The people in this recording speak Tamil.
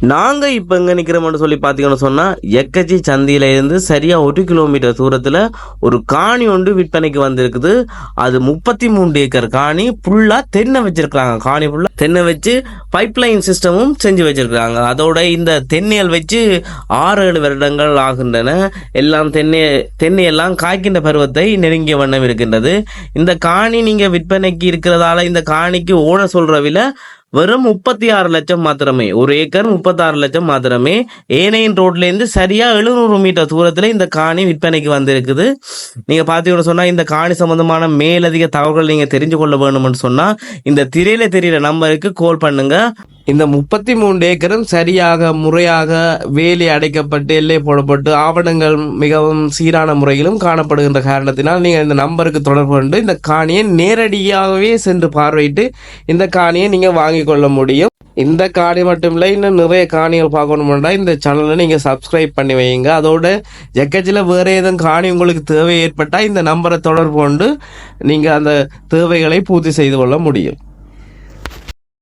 நாங்கள் இப்போ எங்கே நிற்கிறோம்னு சொல்லி பார்த்தீங்கன்னு சொன்னால் எக்கச்சி சந்தியில இருந்து சரியாக ஒரு கிலோமீட்டர் தூரத்தில் ஒரு காணி ஒன்று விற்பனைக்கு வந்திருக்குது. அது முப்பத்தி மூன்று ஏக்கர் காணி ஃபுல்லாக தென்னை வச்சிருக்காங்க காணி ஃபுல்லாக தென்னை வச்சு பைப்லைன் சிஸ்டமும் செஞ்சு வச்சுருக்குறாங்க. அதோட இந்த தென்னையல் வச்சு ஆறு ஏழு வருடங்கள் ஆகின்றன. எல்லாம் தென்னை தென்னையெல்லாம் காய்க்கின்ற பருவத்தை நெருங்கிய வண்ணம் இருக்கின்றது. இந்த காணி நீங்கள் விற்பனைக்கு இருக்கிறதால இந்த காணிக்கு ஓட சொல்கிற விலை வெறும் முப்பத்தி ஆறு லட்சம் மாத்திரமே. ஒரு ஏக்கர் முப்பத்தாறு லட்சம் மாத்திரமே. ஏனையின் ரோட்லேருந்து சரியாக எழுநூறு மீட்டர் தூரத்தில் இந்த காணி விற்பனைக்கு வந்திருக்குது. நீங்கள் பார்த்தீங்கன்னு சொன்னால் இந்த காணி சம்மந்தமான மேலதிக தகவல்கள் நீங்கள் தெரிஞ்சு கொள்ள வேணும்னு சொன்னால் இந்த திரையில நம்பர் நம்பருக்கு கால் பண்ணுங்க. இந்த முப்பத்தி மூன்று ஏக்கரும் சரியாக முறையாக வேலி அடைக்கப்பட்டு எல்லை போடப்பட்டு ஆவணங்கள் மிகவும் சீரான முறையிலும் காணப்படுகின்ற காரணத்தினால் நீங்கள் இந்த நம்பருக்கு தொடர்பு கொண்டு இந்த காணியை நேரடியாகவே சென்று பார்வையிட்டு இந்த காணியை நீங்கள் வாங்கிக் கொள்ள முடியும். இந்த காணி மட்டும் இல்லை இன்னும் நிறைய காணிகள் பார்க்கணும்னா இந்த சேனலை நீங்கள் சப்ஸ்கிரைப் பண்ணி வைங்க அதோட ஜக்கச்சில் வேறு ஏதும் காணி உங்களுக்கு தேவை ஏற்பட்டால் இந்த நம்பரை தொடர்பு கொண்டு நீங்கள் அந்த தேவைகளை பூர்த்தி செய்து கொள்ள முடியும்.